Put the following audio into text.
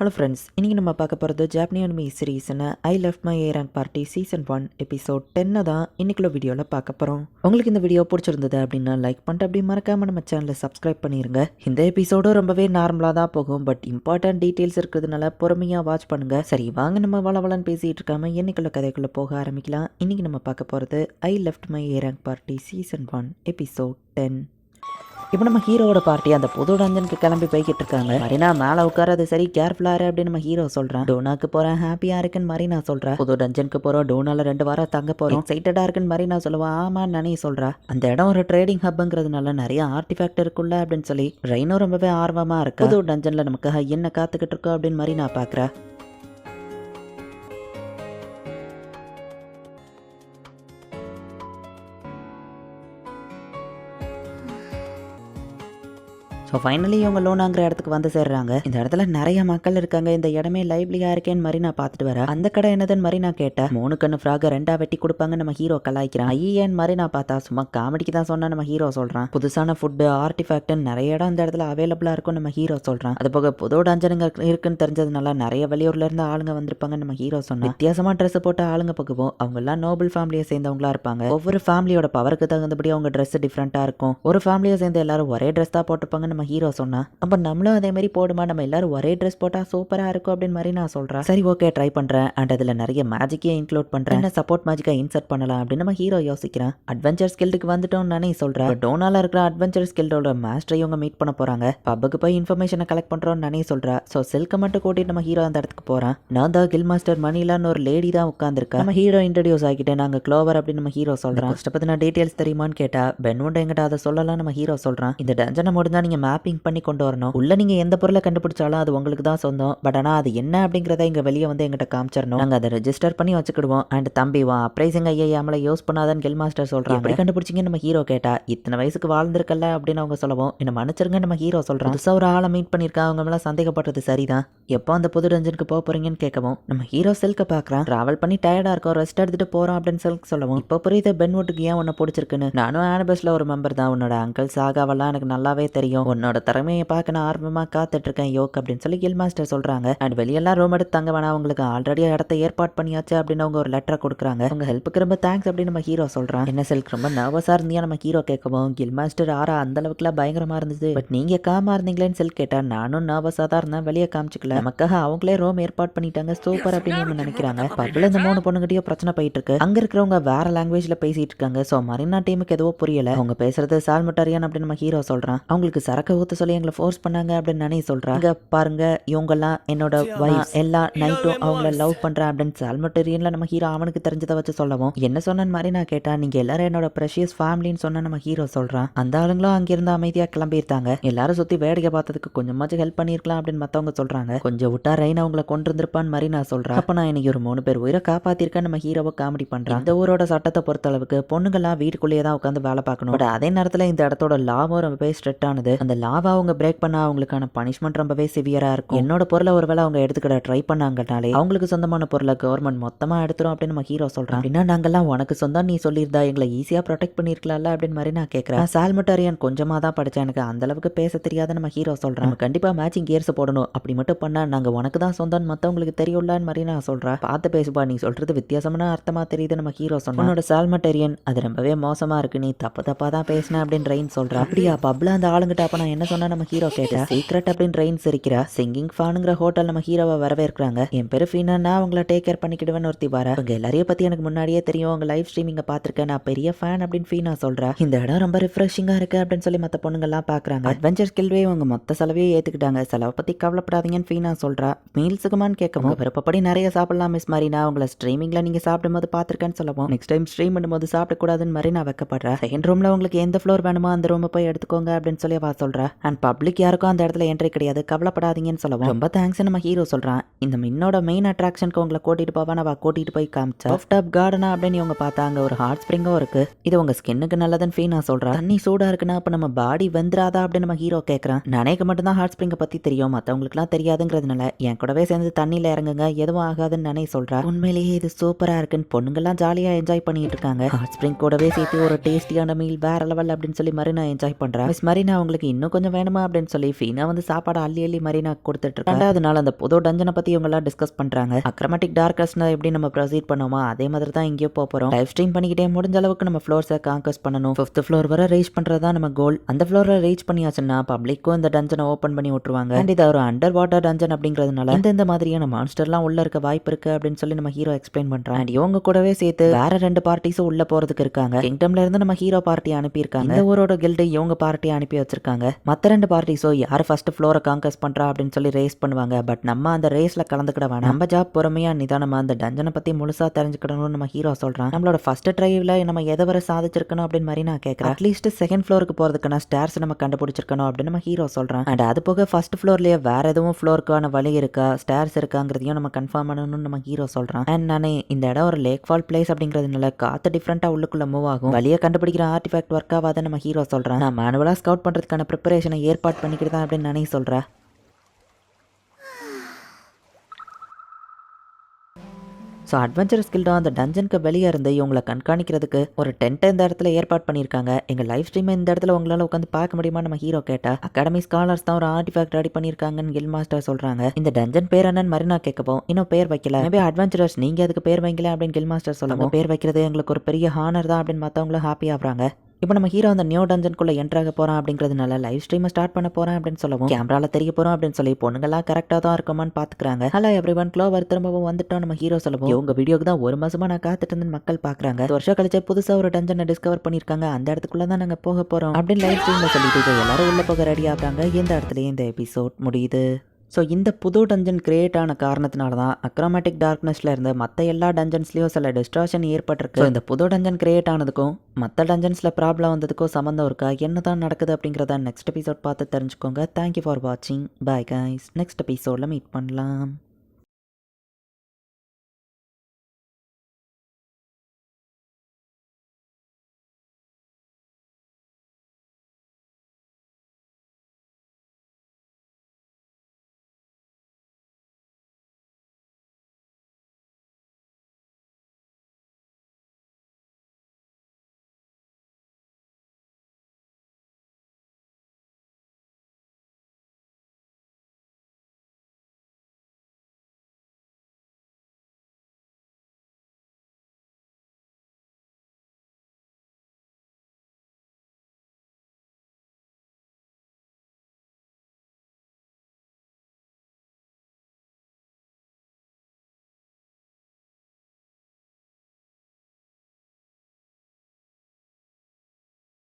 Hello friends இன்றைக்கி நம்ம பார்க்க போகிறது ஜாப்பனியன் மீ சீரீஸ்னு I left my air and party season one episode டென்னை தான் இன்னைக்குள்ள வீடியோவில் பார்க்க போகிறோம் உங்களுக்கு இந்த வீடியோ பிடிச்சிருந்தது அப்படின்னா லைக் பண்ணிட்டு அப்படி மறக்காமல் நம்ம சேனலை சப்ஸ்கிரைப் பண்ணிடுங்க இந்த எபிசோடும் ரொம்பவே நார்மலாக தான் போகும் பட் இம்பார்ட்டன்ட் டீட்டெயில்ஸ் இருக்கிறதுனால பொறுமையாக வாட்ச் பண்ணுங்கள் சரி வாங்க நம்ம வளவலன்னு பேசிகிட்டு இருக்காமல் என்னைக்குள்ள கதைக்குள்ளே போக ஆரம்பிக்கலாம். இன்றைக்கி நம்ம பார்க்க போகிறது I left my air and party season one episode ten இப்போ நம்ம ஹீரோவோட பார்ட்டி அந்த புது டஞ்சனுக்கு கிளம்பி போய்கிட்டு இருக்காங்க. மரினா மேலே உட்காரது சரி கேர்ஃபுல்லா இரு அப்படின்னு நம்ம ஹீரோ சொல்றான். டோனாக்கு போறேன் ஹாப்பியா இருக்குன்னு மரினா சொல்றா. புது டஞ்சனுக்கு போறோம் டோனால ரெண்டு வாரம் தங்க போறோம். எக்ஸைட்டடா இருக்குன்னு மரினா சொல்லுவா ஆமா நனி சொல்றா. அந்த இடம் ஒரு ட்ரேடிங் ஹப்ங்கிறதுனால நிறைய ஆர்டிஃபேக்ட் இருக்குல்ல அப்படின்னு சொல்லி ரெயினும் ரொம்பவே ஆர்வமா இருக்கு. புது டஞ்சன்ல நமக்காக என்ன காத்துக்கிட்டு இருக்கோம் அப்படின்னு மரினா பாக்குறா. ஸோ ஃபைனலி இவங்க லோனாங்கிற இடத்துக்கு வந்து சேர்றாங்க. இந்த இடத்துல நிறைய மக்கள் இருக்காங்க. இந்த இடமே லைவ்லியா இருக்கேன்னு மாதிரி நான் பார்த்துட்டு வரேன் அந்த கடை என்னதுன்னு மாதிரி நான் கேட்டேன் மூணு கண்ணு ஃப்ராக ரெண்டா வெட்டி கொடுப்பாங்க நம்ம ஹீரோ கலாய்க்கிறான். ஐயன் மாதிரி நான் பார்த்தா சும்மா காமெடிக்கு தான் சொன்னா நம்ம ஹீரோ சொல்றான். புதுசான ஃபுட்டு ஆர்டிஃபேக்ட்னு நிறைய இடம் இந்த இடத்துல அவைலபிளா இருக்கும் நம்ம ஹீரோ சொல்றான். அது போக புது டஞ்சனுங்க இருக்குன்னு தெரிஞ்சதுனால நிறைய வெளியூர்ல இருந்து ஆளுங்க வந்திருப்பாங்க நம்ம ஹீரோ சொன்னா வித்தியாசமா ட்ரெஸ் போட்ட ஆளுங்க பக்குவோம். அவங்க எல்லாம் நோபல் ஃபேமிலியை சேர்ந்தவங்களா இருப்பாங்க. ஒவ்வொரு ஃபேமிலியோட பவருக்கு தகுந்தபடி அவங்க ட்ரெஸ் டிஃப்ரெண்டா இருக்கும். ஒரு ஃபேமிலியை சேர்ந்து எல்லாரும் ஒரே ட்ரெஸ் தான் போட்டிருப்பாங்க நம்ம ஹீரோ சொன்னா அப்ப நம்மளும் அதே மாதிரி போடுமா? நம்ம எல்லாரும் ஒரே ட்ரெஸ் போட்டா சூப்பரா இருக்கும் அப்படின்னு மாதிரி நான் சொல்றேன். சரி ஓகே ட்ரை பண்றேன். அண்ட் அதுல நிறைய மேஜிக்கே இன்க்ளூட் பண்றேன். என்ன சப்போர்ட் மேஜிக்கா இன்சர்ட் பண்ணலாம் அப்படின்னு நம்ம ஹீரோ யோசிக்கிறேன். அட்வென்ச்சர் ஸ்கில்டுக்கு வந்துட்டோம் நானே சொல்றேன். டோனால இருக்கிற அட்வென்ச்சர் ஸ்கில்டோட மாஸ்டரை இவங்க மீட் பண்ண போறாங்க. பப்புக்கு போய் இன்ஃபர்மேஷனை கலெக்ட் பண்றோம் நானே சொல்றேன். ஸோ சில்க மட்டும் கூட்டிட்டு நம்ம ஹீரோ அந்த இடத்துக்கு போறேன். நான் தான் கில் மாஸ்டர் மணிலான்னு ஒரு லேடி தான் உட்காந்துருக்கா நம்ம ஹீரோ இன்ட்ரடியூஸ் ஆகிட்டேன் நாங்க க்ளோவர் அப்படின்னு நம்ம ஹீரோ சொல்றேன். ஃபர்ஸ்ட் பத்தின தெரியுமான்னு கேட்டா பென்வுண்ட் எங்கிட்ட அதை சொல்லலாம் நம்ம ஹீரோ சொல்றான். இந்த டஞ்சனை முடிஞ்சா நீங்க மேப்பிங் பண்ணி கொண்டு வரணும். உள்ள நீங்க எந்த பொருளை கண்டுபிடிச்சாலும் அது உங்களுக்கு தான் சொந்தம். பட் ஆனா அது என்ன அப்படிங்கறத இங்க வெளியே வந்து எங்கிட்ட காமிச்சிடணும் நாங்க அதை ரெஜிஸ்டர் பண்ணி வச்சுக்கிடுவோம். அண்ட் தம்பி வா அப்ரைசிங் ஐயா நம்மள யூஸ் பண்ணாதன்னு கெல் மாஸ்டர் சொல்றாங்க. எப்படி கண்டுபிடிச்சிங்க நம்ம ஹீரோ கேட்டா? இத்தனை வயசுக்கு வாழ்ந்திருக்கல அப்படின்னு அவங்க சொல்லவும். என்ன மன்னிச்சிருங்க நம்ம ஹீரோ சொல்றான். புதுசா ஒரு ஆளை மீட் பண்ணிருக்கா அவங்க மேல சந்தேகப்படுறது சரிதான். எப்போ அந்த புது ரஞ்சனுக்கு போக போறீங்கன்னு கேட்கவும் நம்ம ஹீரோ சில்க பாக்குறான் டிராவல் பண்ணி டயர்டா இருக்கோம் ரெஸ்ட் எடுத்துட்டு போறோம் அப்படின்னு சில்க் சொல்லவும். இப்போ புரியுது பென்வுட்டுக்கு ஏன் உன்னை பிடிச்சிருக்குன்னு? நானும் ஆனபஸ்ல ஒரு மெம்பர் தான். உன்னோட அங்கிள் சாகாவெல்லாம் எனக்கு நல்லாவே தெரியும். உன்னோட திறமையை பார்க்க நான் ஆர்வமாக காத்துட்டு இருக்கேன் யோக் அப்படின்னு சொல்லி கில் மாஸ்டர் சொல்கிறாங்க அண்ட் வெளியெல்லாம் ரூம் எடுத்து தங்க வேணாம் உங்களுக்கு ஆல்ரெடி இடத்த ஏற்பாடு பண்ணியாச்சு அப்படின்னு அவங்க ஒரு லெட்டரை கொடுக்குறாங்க. உங்கள் ஹெல்ப்புக்கு ரொம்ப தேங்க்ஸ் அப்படின்னு நம்ம ஹீரோ சொல்கிறான் என்ன செல்க்கு ரொம்ப நர்வஸாக இருந்தியா நம்ம ஹீரோ கேட்கவும்? கில் மாஸ்டர் ஆறா அந்த அளவுக்குலாம் பயங்கரமாக இருந்தது. பட் நீங்கள் காமா இருந்தீங்களேன்னு செல் கேட்டால் நானும் நர்வஸாக தான் இருந்தேன் வெளியே காமிச்சிக்கல. நமக்காக அவங்களே ரூம் ஏற்பாடு பண்ணிட்டாங்க சூப்பர் அப்படின்னு அவங்க நினைக்கிறாங்க. பப்பில் இந்த மூணு பொண்ணுகிட்டயோ பிரச்சனை போயிட்டு இருக்கு அங்கே இருக்கிறவங்க வேற லாங்குவேஜில் பேசிட்டு இருக்காங்க. ஸோ மரினா டீமுக்கு எதுவோ புரியல. அவங்க பேசுறது சால்மட்டாரியான் அப்படின்னு நம்ம ஹீரோ சொல்கிறான் அவங்களுக்கு சரக்கு ஊத்த சொல்லி எங்களை ஃபோர்ஸ் பண்ணாங்க அப்படின்னு நானே சொல்றேன் பாருங்க இவங்கெல்லாம் என்னோட வய எல்லா நைட்டும் அவங்கள லவ் பண்றேன் அப்படின்னு சால்மட்டரியனில் நம்ம ஹீரோ அவனுக்கு தெரிஞ்சதை வச்சு சொல்லவும். என்ன சொன்ன மாதிரி நான் கேட்டேன் நீங்க எல்லாரும் என்னோட ப்ரெஷியஸ் ஃபேமிலின்னு சொன்ன நம்ம ஹீரோ சொல்றான் அந்த ஆளுங்களும் அங்கேருந்து அமைதியாக கிளம்பியிருந்தாங்க எல்லாரும் சுற்றி வேடிக்கை பார்த்ததுக்கு கொஞ்சமாச்சும் ஹெல்ப் பண்ணியிருக்கலாம் அப்படின்னு மத்தவங்க சொல்றாங்க. கொஞ்சம் விட்டா ரெயின் அவங்கள கொண்டு இருந்திருப்பான்னு மாதிரி நான் சொல்றேன் அப்போ நான் இன்னைக்கு ஒரு மூணு பேர் உயிரை காப்பாற்றிருக்கேன் நம்ம ஹீரோவை காமெடி பண்றான் இந்த ஊரோட சட்டத்தை பொறுத்த அளவுக்கு பொண்ணுங்கெல்லாம் வீட்டுக்குள்ளேயே தான் உட்காந்து வேலை பார்க்கணும். பட் அதே நேரத்தில் இந்த இடத்தோட லாபம் ரொம்ப ஸ்ட்ரெட் ஆனது. அந்த லாவை அவங்க பிரேக் பண்ணா அவங்களுக்கான பனிஷ்மெண்ட் ரொம்பவே சிவியரா இருக்கும். என்னோட பொருளை ஒருவேளை அவங்க எடுத்துக்கிட ட்ரை பண்ணாங்கனாலே அவங்களுக்கு சொந்தமான பொருளை கவர்மெண்ட் மொத்தமா எடுத்துரும் அப்படின்னு நம்ம ஹீரோ சொல்றான். அப்படின்னா நாங்கெல்லாம் உனக்கு சொந்தம் நீ சொல்லியிருந்தா எங்களை ஈஸியா ப்ரொடெக்ட் பண்ணிருக்கலாம்ல அப்படின்னு மாதிரி நான் கேட்கறேன் சால்மட்டாரியன் கொஞ்சமா தான் படிச்சேன். எனக்கு அந்த அளவுக்கு பேச தெரியாத நம்ம ஹீரோ சொல்றேன். கண்டிப்பாக கண்டிப்பா மேட்சிங் கியர்ஸ் போடணும். அப்படி மட்டும் பண்ணா நாங்க உனக்கு தான் சொந்தம் மத்தவங்களுக்கு தெரியும்லான்னு மாதிரி நான் சொல்றேன். பார்த்து பேசுப்பா நீ சொல்றது வித்தியாசமான அர்த்தமா தெரியுது நம்ம ஹீரோ சொன்ன உன்னோட சால்மட்டேரியன் அது ரொம்பவே மோசமா இருக்கு. நீ தப்பு தப்பா தான் பேசின அப்படின்னு ரெயின் சொல்றா அப்படியா பப்ல அந்த ஆளுங்கிட்ட அப்ப நான் என்ன சொன்னா நம்ம ஹீரோ கேட்டேன் சீக்ரெட் அப்படின்னு ரெயின் சிரிக்கிறா. சிங்கிங் ஃபானுங்கிற ஹோட்டல் நம்ம ஹீரோவை வரவேற்கிறாங்க. என் பேரு ஃபீனா நான் அவங்கள டேக் கேர் பண்ணிக்கிடுவேன்னு ஒருத்தி வர. அவங்க எல்லாரையும் பத்தி எனக்கு முன்னாடியே தெரியும். அவங்க லைவ் ஸ்ட்ரீமிங்க பார்த்திருக்கேன். நான் பெரிய ஃபேன் அப்படின்னு ஃபீனா சொல்றா. இந்த இடம் ரொம்ப ரிஃப்ரெஷிங்கா இருக்கு அப்படின்னு சொல்லி மத்த பொண்ணுங்கெல்லாம் பாக்குறாங்க அட்வென்ச்சர் ஸ்கில்வே அவங்க மொத்த செலவையே ஏத்துக்கிட்டாங்க. செலவை பத்தி கவலைப்படாதீங்கன்னு ஃபீனா சொல்றா. மீல்ஸுக்குமான்னு கேட்கவும் விருப்பப்படி நிறைய சாப்பிடலாம் மிஸ் மரினா. உங்களை ஸ்ட்ரீமிங்ல நீங்க சாப்பிடும்போது பார்த்திருக்கேன்னு சொல்லவும் நெக்ஸ்ட் டைம் ஸ்ட்ரீம் பண்ணும்போது சாப்பிடக்கூடாதுன்னு மாதிரி நான் வைக்கப்படுறேன். செகண்ட் ரூம்ல உங்களுக்கு எந்த ஃப்ளோர் வேணுமோ அந்த ரூமை போய் எடுத்துக்கோங்க அப்படின்னு சொல்லி அவ சொல்றா? அண்ட் பப்ளிக் யாருக்கும் அந்த இடத்துல என்ட்ரி கிடையாது. கவலைப்படாதீங்கன்னு சொல்லவும். ரொம்ப தேங்க்ஸ் நம்ம ஹீரோ சொல்றான். இந்த மின்னோட மெயின் அட்ராக்ஷனுக்கு உங்களை கூட்டிட்டு போவான் அவ கூட்டிட்டு போய் காமிச்சா? டாப் கார்டனா அப்படின்னு இவங்க பார்த்தாங்க ஒரு ஹாட் ஸ்ப்ரிங்கும் இருக்கு. இது உங்க ஸ்கின்னுக்கு நல்லதுன்னு ஃபீனா சொல்றா. தண்ணி சூடா இருக்குன்னா அப்ப நம்ம பாடி வெந்துராதா அப்படின்னு நம்ம ஹீரோ கேட்கறான் நானேக்கு மட்டும் தான் ஹாட் ஸ்ப்ரிங்கை பத்தி தெரியும். மத்தவங்களுக்குலாம் தெரியாதுங்கிறதுனால என் கூடவே சேர்ந்து தண்ணியில இறங்குங்க. எதுவும் ஆகாதுன்னு நானே சொல்றா. உண்மையிலேயே இது சூப்பரா இருக்குன்னு பொண்ணுங்கெல்லாம் ஜாலியா என்ஜாய் பண்ணிட்டு இருக்காங்க. ஹாட் ஸ்ப்ரிங் கூடவே சேர்த்து ஒரு டேஸ்டியான மீல் வேற லெவல் அப்படின்னு சொல்லி மரினா என்ஜாய் பண்றா. மிஸ் மரினா உங்களுக்கு இன்னும் கொஞ்சம் வேணுமா அப்படின்னு சொல்லி ஃபீனா வந்து சாப்பாடு அள்ளி அள்ளி மரீனா கொடுத்துட்டு இருக்கா ரெண்டாவது நாள் அந்த புது டஞ்சனை பத்தி இவங்க எல்லாம் டிஸ்கஸ் பண்றாங்க. அக்ரமேட்டிக் டார்க்கஸ்னா எப்படி நம்ம ப்ரொசீட் பண்ணோமோ அதே மாதிரி தான் இங்கேயோ போறோம். லைவ் ஸ்ட்ரீம் பண்ணிக்கிட்டே முடிஞ்ச அளவுக்கு நம்ம ஃப்ளோர்ஸை காங்கஸ் பண்ணணும். ஃபிஃப்த் ஃப்ளோர் வரை ரீச் பண்றது தான் நம்ம கோல் அந்த ஃப்ளோரை ரீச் பண்ணியாச்சுன்னா பப்ளிக்கும் இந்த டஞ்சனை ஓப்பன் பண்ணி விட்டுருவாங்க. அண்ட் இது ஒரு அண்டர் வாட்டர் டஞ்சன் அப்படிங்கிறதுனால இந்த இந்த மாதிரியான மான்ஸ்டர்லாம் உள்ள இருக்க வாய்ப்பு இருக்கு அப்படின்னு சொல்லி நம்ம ஹீரோ எக்ஸ்பிளைன் பண்றான் அண்ட் இவங்க கூடவே சேர்த்து வேற ரெண்டு பார்ட்டிஸும் உள்ள போறதுக்கு இருக்காங்க. கிங்டம்ல இருந்து நம்ம ஹீரோ பார்ட்டி அனுப்பியிருக்காங்க. இந்த ஊரோட கில்டு இவங்க பார்ட்டி அனுப்பி வச்சிருக்காங்க. மத்த ரெண்டு பார்ட்டிஸோ யார் ஃபர்ஸ்ட் ஃப்ளோரை காங்கஸ் பண்றா அப்படின்னு சொல்லி ரேஸ் பண்ணுவாங்க. பட் நம்ம அந்த ரேஸில் கலந்துக்கிட வேணாம். நம்ம ஜாப் பொறுமையாக நிதானமாக அந்த டஞ்சனை பற்றி முழுசா தெரிஞ்சுக்கணும்னு நம்ம ஹீரோ சொல்றான். நம்மளோட ஃபர்ஸ்ட் ட்ரைவ்ல நம்ம எதை வரை சாதிச்சிருக்கணும் அப்படின்னு மாதிரி நான் கேட்குறேன் அட்லீஸ்ட் செகண்ட் ஃப்ளோருக்கு போறதுக்கான ஸ்டேர்ஸ் நம்ம கண்டுபிடிச்சிருக்கணும் அப்படின்னு நம்ம ஹீரோ சொல்கிறான் அண்ட் அது போக ஃபர்ஸ்ட் ஃப்ளோர்லயே வேற எதுவும் ஃப்ளோருக்கான வழி இருக்கா ஸ்டேர்ஸ் இருக்காங்கிறதையும் நம்ம கன்ஃபார்ம் பண்ணணும்னு நம்ம ஹீரோ சொல்றான். அண்ட் நானே இந்த இடம் ஒரு லேக் ஃபால் பிளேஸ் அப்படிங்கிறதுனால காத்து டிஃப்ரெண்ட்டாக உள்ளுக்குள்ள மூவ் ஆகும். வழியை கண்டுபிடிக்கிற ஆர்டிஃபேக்ட் ஒர்க் ஆகாத நம்ம ஹீரோ சொல்றான். நான் மேனுவலாக ஸ்கவுட் பண்றதுக்கான ப்ரிப்பரேஷனை ஏற்பாடு பண்ணிக்கிட்டு தான் அப்படின்னு நானே சொல்றேன் ஸோ அட்வென்ச்சரஸ் கில்டோ அந்த டஞ்சனுக்கு வெளியே இருந்து இவங்களை கண்காணிக்கிறதுக்கு ஒரு டென்ட்டை இந்த இடத்துல ஏற்பாடு பண்ணியிருக்காங்க. எங்கள் லைவ் ஸ்ட்ரீமை இந்த இடத்துல உங்களால் உட்காந்து பார்க்க முடியுமா நம்ம ஹீரோ கேட்டா அகாடமி ஸ்காலர்ஸ் தான் ஒரு ஆர்டிஃபேக்ட் ரெடி பண்ணியிருக்காங்கன்னு கில் மாஸ்டர் சொல்கிறாங்க இந்த டஞ்சன் பேர் என்னன்னு மரினா கேட்கவும் இன்னும் பேர் வைக்கல. மேபி அட்வென்ச்சரஸ் நீங்கள் அதுக்கு பேர் வைக்கல அப்படின்னு கில் மாஸ்டர் சொல்லுவாங்க பேர் வைக்கிறது எங்களுக்கு ஒரு பெரிய ஹானர் தான் அப்படின்னு மற்றவங்களும் ஹாப்பி ஆகுறாங்க. இப்போ நம்ம ஹீரோ அந்த நியூ டஞ்சன்குள்ளே என்ட்ராக போகிறான் அப்படிங்கிறதுனால லைவ் ஸ்ட்ரீமை ஸ்டார்ட் பண்ண போகிறேன் அப்படின்னு சொல்லவும் கேமராவில் தெரிய போகிறோம் அப்படின்னு சொல்லி பொண்ணுங்களாம் கரெக்டாக தான் இருக்குமான்னு பாத்துக்கிறாங்க ஹலோ எவ்ரி ஒன் க்ளோவர் திரும்பவும் வந்துட்டோம். நம்ம ஹீரோ சொல்லவும் உங்கள் வீடியோக்கு தான் ஒரு மாசமா நான் காத்துட்டு இருந்தேன் மக்கள் பார்க்குறாங்க. ஒரு வருஷம் கழிச்சு புதுசாக ஒரு டஞ்சனை டிஸ்கவர் பண்ணிருக்காங்க அந்த இடத்துக்குள்ளே தான் நாங்கள் போக போகிறோம் அப்படின்னு லைவ் ஸ்ட்ரீமில் சொல்லிட்டு எல்லாரும் உள்ளே போக ரெடி ஆகுறாங்க. இந்த இடத்துலையும் இந்த எபிசோட் முடியுது. ஸோ இந்த புது டஞ்சன் கிரியேட் ஆன காரணத்தினால தான் அக்ரோமேட்டிக் டார்க்னஸில் இருந்த மற்ற எல்லா டஞ்சன்ஸ்லேயும் சில டிஸ்ட்ராக்ஷன் ஏற்பட்டிருக்கு. இந்த புது டஞ்சன் கிரியேட் ஆனதுக்கும் மற்ற டஞ்சன்ஸில் ப்ராப்ளம் வந்ததுக்கும் சம்மந்தம் இருக்கா? என்ன தான் நடக்குது அப்படிங்கிறத நெக்ஸ்ட் எபிசோட் பார்த்து தெரிஞ்சுக்கோங்க. தேங்க்யூ ஃபார் வாட்சிங் பை கைஸ் நெக்ஸ்ட் எபிசோடில் மீட் பண்ணலாம்.